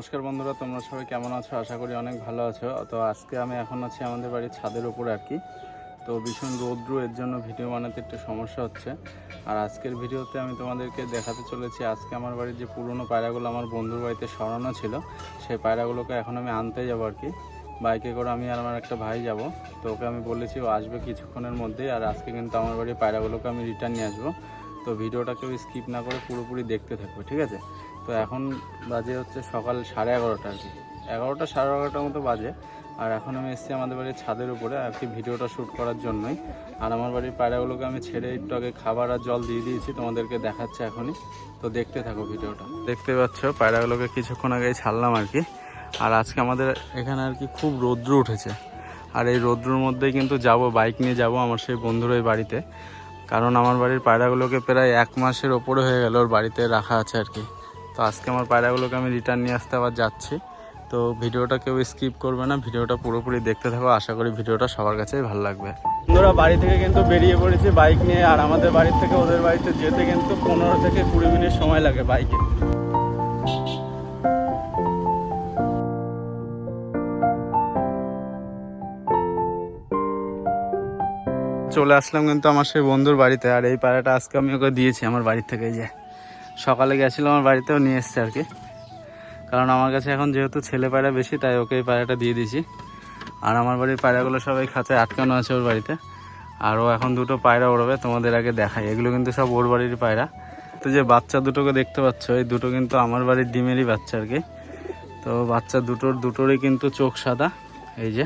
নমস্কার বন্ধুরা, তোমরা সবাই কেমন আছো? আশা করি অনেক ভালো আছো। তো আজকে আমি এখন আছি আমাদের বাড়ির ছাদের উপরে আর কি। তো ভীষণ রৌদ্র, এর জন্য ভিডিও বানাতে একটু সমস্যা হচ্ছে। আর আজকের ভিডিওতে আমি তোমাদেরকে দেখাতে চলেছি, আজকে আমার বাড়ির যে পুরনো পায়রাগুলো আমার বন্ধুর বাড়িতে সরানো ছিল, সেই পায়রাগুলোকে এখন আমি আনতে যাব আর কি। বাইকে করে আমি আর আমার একটা ভাই যাব। তো ওকে আমি বলেছি, ও আসবে কিছুক্ষণের মধ্যেই আর আজকে কিন্তু আমার বাড়ির পায়রাগুলোকে আমি রিটার্ন নিয়ে আসব। তো ভিডিওটা কেউ স্কিপ না করে পুরোপুরি দেখতে থাকবে, ঠিক আছে? তো এখন বাজে হচ্ছে সকাল সাড়ে এগারোটা আর কি। এগারোটা সাড়ে এগারোটার মতো বাজে। আর এখন আমি এসেছি আমাদের বাড়ির ছাদের উপরে আর কি ভিডিওটা শ্যুট করার জন্যই। আর আমার বাড়ির পায়রাগুলোকে আমি ছেড়ে একটু আগে খাবার আর জল দিয়ে দিয়েছি, তোমাদেরকে দেখাচ্ছে এখনই। তো দেখতে থাকো ভিডিওটা। দেখতে পাচ্ছ, পায়রাগুলোকে কিছুক্ষণ আগেই ছাড়লাম আর কি। আর আজকে আমাদের এখানে আর কি খুব রৌদ্র উঠেছে। আর এই রৌদ্রর মধ্যেই কিন্তু যাব, বাইক নিয়ে যাব আমার সেই বন্ধুর ওই বাড়িতে। কারণ আমার বাড়ির পায়রাগুলোকে প্রায় এক মাসের ওপরে হয়ে গেল ওর বাড়িতে রাখা আছে আর কি। তো আজকে আমার পায়রাগুলোকে আমি রিটার্ন নিয়ে আসতে আবার যাচ্ছি। তো ভিডিওটা কেউ স্কিপ করবে না ভিডিওটা পুরোপুরি দেখতে থাকো আশা করি ভিডিওটা সবার কাছেই ভালো লাগবে। বন্ধুরা বাড়ি থেকে কিন্তু বেরিয়ে পড়েছি বাইক নিয়ে আর আমাদের বাড়ি থেকে ওদের বাড়িতে যেতে কিন্তু পনেরো থেকে কুড়ি মিনিট সময় লাগে বাইকে চলে আসলাম কিন্তু আমার সেই বন্ধুর বাড়িতে আর এই পায়রাটা আজকে আমি ওকে দিয়েছি আমার বাড়ির থেকে যে সকালে গেছিলাম আমার বাড়িতেও নিয়ে এসছে আর কি। কারণ আমার কাছে এখন যেহেতু ছেলে পায়রা বেশি, তাই ওকে এই পায়রাটা দিয়ে দিয়েছি। আর আমার বাড়ির পায়রাগুলো সবাই খাঁচায় আটকানো আছে ওর বাড়িতে। আর ও এখন দুটো পায়রা ওড়বে, তোমাদের আগে দেখাই। এগুলো কিন্তু সব ওর বাড়ির পায়রা। তো যে বাচ্চা দুটোকে দেখতে পাচ্ছ, এই দুটো কিন্তু আমার বাড়ির ডিমেরই বাচ্চা আর কি। তো বাচ্চা দুটোর, দুটোরই কিন্তু চোখ সাদা, এই যে।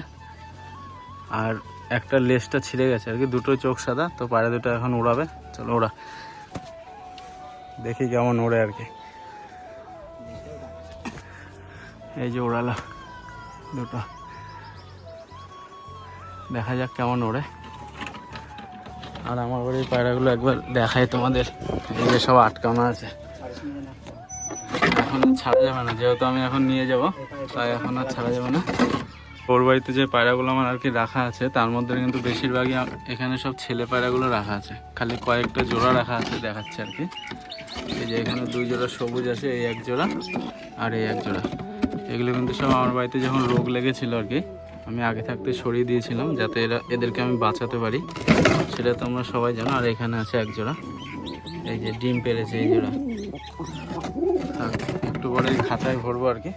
আর একটা লেজটা ছিঁড়ে গেছে আর কি, দুটোই চোখ সাদা। তো পায়রা দুটো এখন উড়াবে চলো ওড়া। দেখি কেমন ওড়ে আর কি। এই যে ওড়ালো দুটো। দেখা যাক কেমন ওড়ে। আর আমার বাড়ির পায়রাগুলো একবার দেখাই তোমাদের। এই যে সব আটকানো আছে। এখন ছাড়া যাবে না, যেহেতু আমি এখন নিয়ে যাব, তাই এখন আর ছাড়া যাবে না। ওর বাড়িতে যে পায়রাগুলো আমার আর কি রাখা আছে, তার মধ্যে কিন্তু বেশিরভাগই এখানে সব ছেলে পায়রাগুলো রাখা আছে। খালি কয়েকটা জোড়া রাখা আছে দেখাচ্ছে আর কি। এই যে এখানে দুই জোড়া সবুজ আছে, এই এক জোড়া আর এই এক জোড়া। এগুলো কিন্তু সব আমার বাড়িতে যখন রোগ লেগেছিল আর কি, আমি আগে থাকতে সরিয়ে দিয়েছিলাম যাতে এরা, এদেরকে আমি বাঁচাতে পারি। সেটা তো তোমরা সবাই জানো, আর এখানে আছে এক জোড়া। এই যে ডিম পেরেছে এই জোড়া। একটু পরে এই খাঁচায় ভরবো আর কি।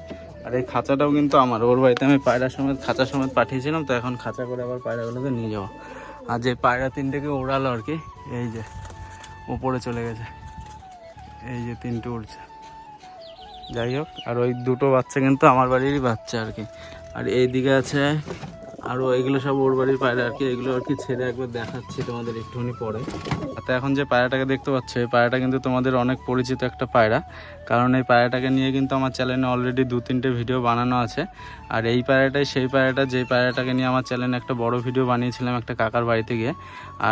আর এই খাঁচাটাও কিন্তু আমার, ওর বাড়িতে আমি পায়রা সমেত, খাঁচা সমেত পাঠিয়েছিলাম, তো এখন খাঁচা করে আবার পায়রাগুলোকে নিয়ে যাব। আর যে পায়রা তিনটেকে ওড়ালো আর কি, এই যে, উপরে চলে গেছে। এই যে তিনটে উড়ছে। যাই হোক, আর ওই দুটো বাচ্চা কিন্তু আমার বাড়িরই বাচ্চা আর কি। আর এইদিকে আছে আরও এগুলো সব ওর বাড়ির পায়রা আর কি, এগুলো আর কি ছেড়ে একবার দেখাচ্ছি তোমাদের একটুখানি পরে। তো এখন যে পায়রাটাকে দেখতে পাচ্ছ, এই পায়রাটা কিন্তু তোমাদের অনেক পরিচিত একটা পায়রা। কারণ এই পায়রাটাকে নিয়ে কিন্তু আমার চ্যানেলে অলরেডি দু তিনটে ভিডিও বানানো আছে। আর এই পায়রাটাই সেই পায়রাটা, যেই পায়রাটাকে নিয়ে আমার চ্যানেলে একটা বড় ভিডিও বানিয়েছিলাম একটা কাকার বাড়িতে গিয়ে।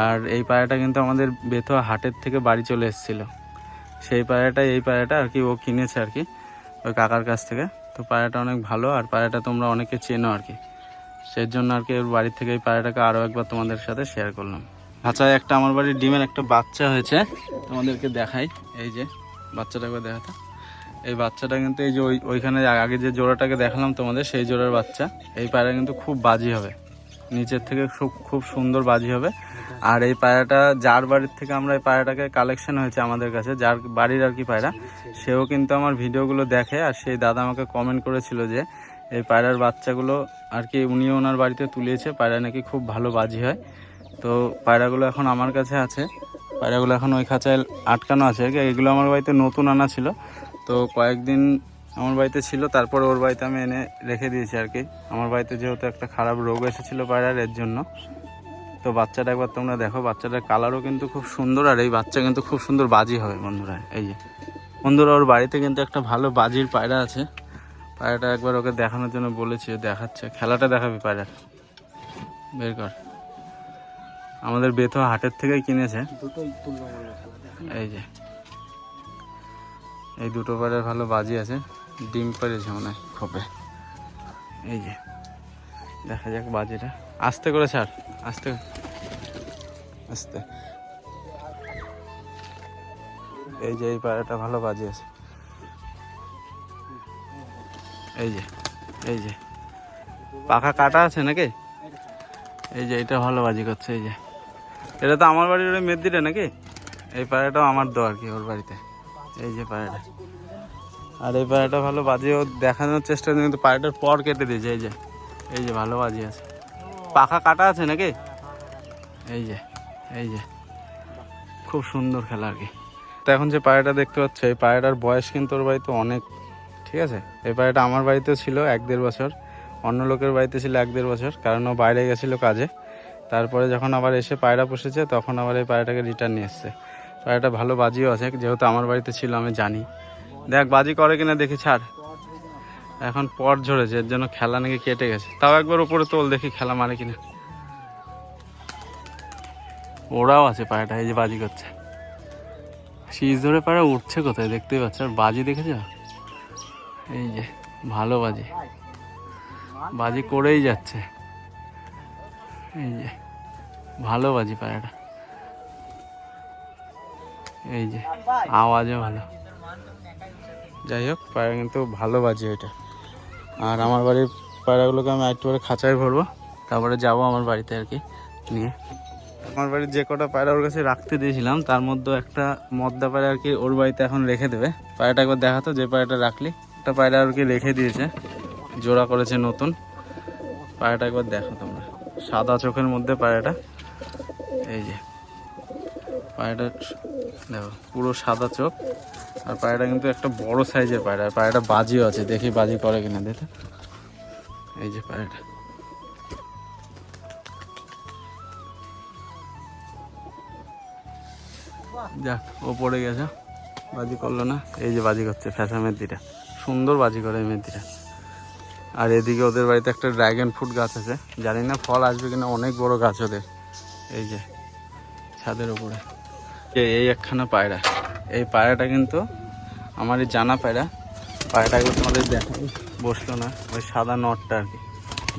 আর এই পায়রাটা কিন্তু আমাদের বেথুয়া হাটের থেকে বাড়ি চলে এসেছিল। সেই পায়রাটা, এই পায়রাটা আর কি ও কিনেছে আর কি ওই কাকার কাছ থেকে। তো পায়রাটা অনেক ভালো আর পায়রাটা তোমরা অনেকে চেনো আর কি। সেই জন্য আর কি ওর বাড়ির থেকে এই পায়রাটাকে আরও একবার তোমাদের সাথে শেয়ার করলাম। খাঁচায় একটা আমার বাড়ির ডিমের একটা বাচ্চা হয়েছে, তোমাদেরকে দেখাই। এই যে বাচ্চাটাকে দেখাতো। এই বাচ্চাটা কিন্তু এই যে ওই, ওইখানে আগে যে জোড়াটাকে দেখালাম তোমাদের, সেই জোড়ার বাচ্চা। এই পায়রা কিন্তু খুব বাজি হবে। নিচের থেকে খুব খুব সুন্দর বাজি হবে। আর এই পায়রাটা, যার বাড়ির থেকে আমরা এই পায়রাটাকে কালেকশন হয়েছে আমাদের কাছে, যার বাড়ির আর কি পায়রা, সেও কিন্তু আমার ভিডিওগুলো দেখে, আর সেই দাদা আমাকে কমেন্ট করেছিল যে এই পায়রার বাচ্চাগুলো আর কি উনিও ওনার বাড়িতে তুলিয়েছে পায়রা নাকি খুব ভালো বাজি হয়। তো পায়রাগুলো এখন আমার কাছে আছে, পায়রাগুলো এখন ওই খাঁচায় আটকানো আছে, এগুলো আমার বাড়িতে নতুন আনা ছিল। তো কয়েকদিন আমার বাড়িতে ছিল, তারপর ওর বাড়িতে আমি এনে রেখে দিয়েছি আর কি। আমার বাড়িতে যেহেতু একটা খারাপ রোগ এসেছিল পায়রার, এর জন্য। তো বাচ্চাটা একবার তোমরা দেখো বাচ্চাটার কালারও কিন্তু খুব সুন্দর আর এই বাচ্চা কিন্তু খুব সুন্দর বাজি হবে বন্ধুরা এই যে। বন্ধুরা ওর বাড়িতে কিন্তু একটা ভালো বাজির পায়রা আছে। পায়রাটা একবার ওকে দেখানোর জন্য বলেছি দেখাচ্ছে। খেলাটা দেখাবি পায়রার বের কর। আমাদের বেথো হাটের থেকেই কিনেছে। এই যে। এই দুটো পায়রার ভালো বাজি আছে। ডিম পেরেছে মনে হয় খোপে। এই যে। দেখা যাক বাজিটা। আস্তে করে ছাড়। আস্তে। আস্তে। এই যে, এই পায়রাটা ভালো বাজে আছে এই যে এই যে। পাখা কাটা আছে নাকি? এই যে, এটা ভালো বাজি করছে, এই যে। এটা তো আমার বাড়ির মেদিটা নাকি? এই পায়রাটাও আমার দো আর কি ওর বাড়িতে? এই যে পায়রাটা আর এই পায়রাটা ভালো বাজি ও দেখানোর চেষ্টা কিন্তু পায়রাটার পর কেটে দিয়েছে, এই যে। এই যে, ভালো বাজি আছে পাখা কাটা আছে নাকি? এই যে এই যে। খুব সুন্দর খেলা আর কি। তো এখন যে পায়রাটা দেখতে পাচ্ছ, এই পায়রাটার বয়স কিন্তু ওর বাড়িতে অনেক, ঠিক আছে? এই পায়রাটা আমার বাড়িতেও ছিল এক দেড় বছর, অন্য লোকের বাড়িতে ছিল এক দেড় বছর, কারণ ও বাইরে গেছিল কাজে। তারপরে যখন আবার এসে পায়রা পুষেছে, তখন আবার এই পায়রাটাকে রিটার্ন নিয়ে এসছে। পায়রাটা ভালো বাজিও আছে, যেহেতু আমার বাড়িতে ছিল, আমি জানি। দেখ, বাজি করে কিনা দেখি ছাড়। এখন পর ঝরেছে, এর জন্য খেলা নাকি কেটে গেছে। তাও একবার উপরে তোল দেখি খেলা মারে কিনা। ওরাও আছে পায়রাটা এই যে বাজি করছে। শীষ ধরে পায়রা উঠছে কোথায় দেখতেই পাচ্ছ? আর বাজি দেখেছ? এই যে, ভালো বাজি। বাজি করেই যাচ্ছে। এই যে, ভালো বাজি পায়রাটা এই যে, আওয়াজও ভালো। যাই হোক পায়রা কিন্তু ভালো বাজি এটা আর আমার বাড়ির পায়রাগুলোকে আমি একটু করে খাঁচায় ভরবো। তারপরে যাব আমার বাড়িতে আর কি, নিয়ে। আমার বাড়ির যে কটা পায়রা ওর কাছে রাখতে দিয়েছিলাম, তার মধ্যে একটা মদ্দা পায়রা আর কি ওর বাড়িতে এখন রেখে দেবে। পায়রাটা একবার দেখাতো যে পায়রাটা রাখলি, একটা পায়রা আর কি রেখে দিয়েছে, জোড়া করেছে নতুন। পায়রাটা একবার দেখো তোমরা, সাদা চোখের মধ্যে পায়রাটা। এই যে, পায়রাটা দেখো, পুরো সাদা চোখ। আর পায়রাটা কিন্তু একটা বড় সাইজের পায়রা। আর পায়রাটা বাজিও আছে, দেখি বাজি করে কিনা, দেখে। এই যে পায়রাটা। যাক, ও পড়ে গেছে। বাজি করল না। এই যে বাজি করছে, ফ্যাসা মেদিটা সুন্দর বাজি করে এই মেদিটা আর এদিকে ওদের বাড়িতে একটা ড্রাগন ফ্রুট গাছ আছে। জানি না ফল আসবে কিনা, অনেক বড় গাছ ওদের। এই যে, ছাদের উপরে। এই- এই একখানা পায়রা। এই পায়রাটা কিন্তু আমার জানা পায়রা। পায়রাটাকে তোমাদের দেখাই। বসল না, ওই সাদা নটটা আর কি।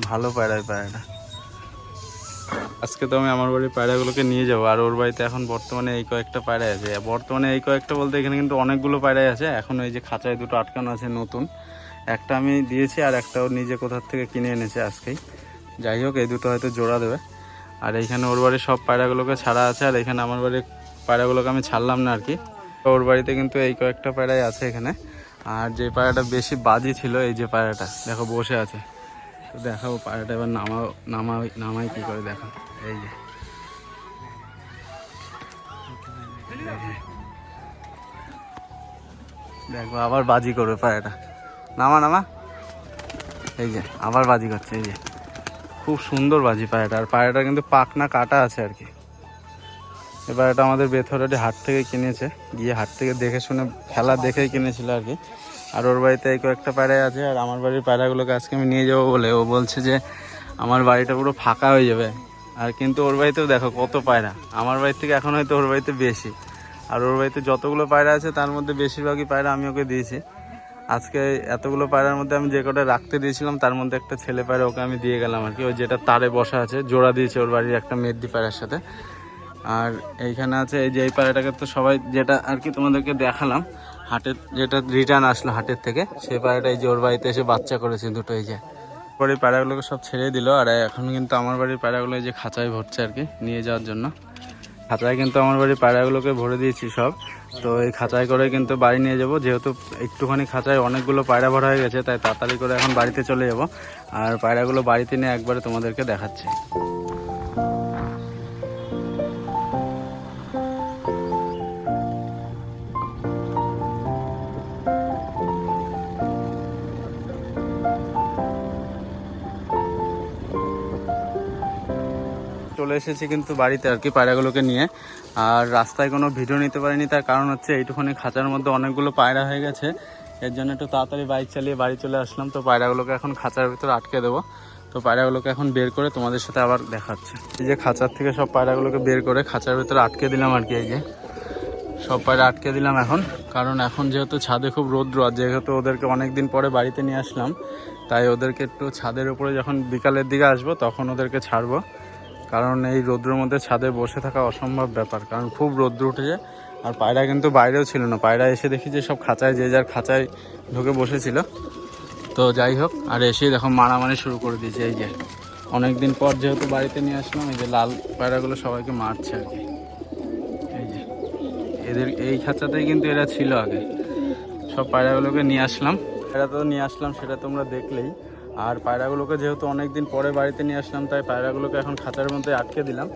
ভালো পায়রা পায়রাটা। আজকে তো আমি আমার বাড়ির পায়রাগুলোকে নিয়ে যাব, আর ওর বাড়িতে এখন বর্তমানে এই কয়েকটা পায়রা আছে। বর্তমানে এই কয়েকটা বলতে এখানে কিন্তু অনেকগুলো পায়রাই আছে। এখন ওই যে খাঁচায় দুটো আটকানো আছে নতুন। একটা আমি দিয়েছি আর একটা ও নিজে কোথার থেকে কিনে এনেছে আজকেই। যাই হোক, এই দুটো হয়তো জোড়া দেবে। আর এইখানে ওর বাড়ির সব পায়রাগুলোকে ছাড়া আছে, আর এখানে আমার বাড়ির পায়রাগুলোকে আমি ছাড়লাম না আর কি। ওর বাড়িতে কিন্তু এই কয়েকটা পায়রাই আছে এখানে। আর যে পায়রাটা বেশি বাজি ছিল, এই যে পায়রাটা, দেখো বসে আছে। তো দেখাও পায়রাটা এবার নামাও, নামাই নামাই কি করে দেখো এই যে। দেখো, আবার বাজি করবে পায়রাটা। নামা নামা। এই যে, আবার বাজি করছে, এই যে। খুব সুন্দর বাজি পায়রাটা। আর পায়রাটা কিন্তু পাকনা কাটা আছে আর কি। এবার এটা আমাদের বেথরাটি হাট থেকে কিনেছে, গিয়ে হাট থেকে দেখে শুনে, খেলা দেখেই কিনেছিল আর কি। আর ওর বাড়িতে এই কয়েকটা পায়রা আছে, আর আমার বাড়ির পায়রাগুলোকে আজকে আমি নিয়ে যাব বলে। ও বলছে যে, আমার বাড়িটা পুরো ফাঁকা হয়ে যাবে। আর কিন্তু ওর বাড়িতেও দেখো কত পায়রা। আমার বাড়ির থেকে এখন হয়তো ওর বাড়িতে বেশি। আর ওর বাড়িতে যতগুলো পায়রা আছে, তার মধ্যে বেশিরভাগই পায়রা আমি ওকে দিয়েছি। আজকে এতগুলো পায়রার মধ্যে আমি যে কটা রাখতে দিয়েছিলাম, তার মধ্যে একটা ছেলে পায়রা ওকে আমি দিয়ে গেলাম আর কি। ওই যেটা তারে বসা আছে, জোড়া দিয়েছে ওর বাড়ির একটা মেদ্দি পায়রার সাথে। আর এইখানে আছে, এই যে এই পায়রাটাকে তো সবাই যেটা আর কি তোমাদেরকে দেখালাম, হাটের যেটা রিটার্ন আসলো হাটের থেকে, সেই পায়রাটা এই যে ওর বাড়িতে এসে বাচ্চা করেছে দুটো, এই যে। এই পায়রাগুলোকে সব ছেড়ে দিল, আর এখন কিন্তু আমার বাড়ির পায়রাগুলো এই যে খাঁচায় ভরছে আর কি, নিয়ে যাওয়ার জন্য। খাঁচায় কিন্তু আমার বাড়ির পায়রাগুলোকে ভরে দিয়েছি সব, তো এই খাঁচায় করে কিন্তু বাড়ি নিয়ে যাব, যেহেতু একটুখানি খাঁচায় অনেকগুলো পায়রা ভরা হয়ে গেছে, তাই তাড়াতাড়ি করে এখন বাড়িতে চলে যাব। আর পায়রাগুলো বাড়িতে নিয়ে একবারে তোমাদেরকে দেখাচ্ছি। চলে এসেছি কিন্তু বাড়িতে আর কি পায়রাগুলোকে নিয়ে। আর রাস্তায় কোনো ভিডিও নিতে পারিনি, তার কারণ হচ্ছে এইটুখানি খাঁচার মধ্যে অনেকগুলো পায়রা হয়ে গেছে। এর জন্য একটু তাড়াতাড়ি বাইক চালিয়ে বাড়ি চলে আসলাম। তো পায়রাগুলোকে এখন খাঁচার ভিতরে আটকে দেবো। তো পায়রাগুলোকে এখন বের করে তোমাদের সাথে আবার দেখাচ্ছে। এই যে খাঁচার থেকে সব পায়রাগুলোকে বের করে খাঁচার ভিতরে আটকে দিলাম আর কি, এই যে। সব পায়রা আটকে দিলাম এখন। কারণ এখন যেহেতু ছাদে খুব রৌদ্র, আর যেহেতু ওদেরকে অনেক দিন পরে বাড়িতে নিয়ে আসলাম, তাই ওদেরকে একটু ছাদের উপরে যখন বিকালের দিকে আসব, তখন ওদেরকে ছাড়বো। কারণ এই রৌদ্রের মধ্যে ছাদে বসে থাকা অসম্ভব ব্যাপার। কারণ খুব রৌদ্র উঠেছে, আর পায়রা কিন্তু বাইরেও ছিল না। পায়রা এসে দেখি যে সব খাঁচায়, যে যার খাঁচায় ঢুকে বসেছিল। তো যাই হোক, আর এসে দেখো মারামারি শুরু করে দিয়েছে এই যে। অনেকদিন পর যেহেতু বাড়িতে নিয়ে আসলাম, এই যে লাল পায়রাগুলো সবাইকে মারছে আর কি। এই যে, এদের এই খাঁচাতেই কিন্তু এরা ছিল আগে। সব পায়রাগুলোকে নিয়ে আসলাম। এরা তো নিয়ে আসলাম, সেটা তোমরা দেখলেই। আর পায়রাগুলোকে যেহেতু অনেক দিন পরে বাড়িতে নিয়ে আসলাম, তাই পায়রাগুলোকে এখন খাঁচার মধ্যে আটকে দিলাম।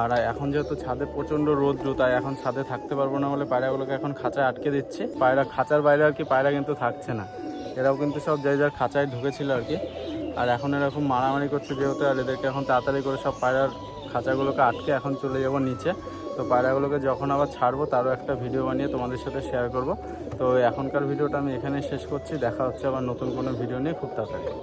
আর এখন যেহেতু ছাদে প্রচণ্ড রোদ্র, তাই এখন ছাদে থাকতে পারব না বলে পায়রাগুলোকে এখন খাঁচায় আটকে দিচ্ছি। পায়রা খাঁচার বাইরে আর কি পায়রা কিন্তু থাকছে না। এরাও কিন্তু সব যাই যার খাঁচায় ঢুকেছিল আর কি। আর এখন এরকম মারামারি করছে যেহেতু, আর এদেরকে এখন তাড়াতাড়ি করে সব পায়রার খাঁচাগুলোকে আটকে এখন চলে যাব নিচে। তো পায়রাগুলোকে যখন আবার ছাড়বো, তারও একটা ভিডিও বানিয়ে তোমাদের সাথে শেয়ার করব। তো এখনকার ভিডিওটা আমি এখানে শেষ করছি। দেখা হচ্ছে আবার নতুন কোনো ভিডিও নিয়ে খুব তাড়াতাড়ি।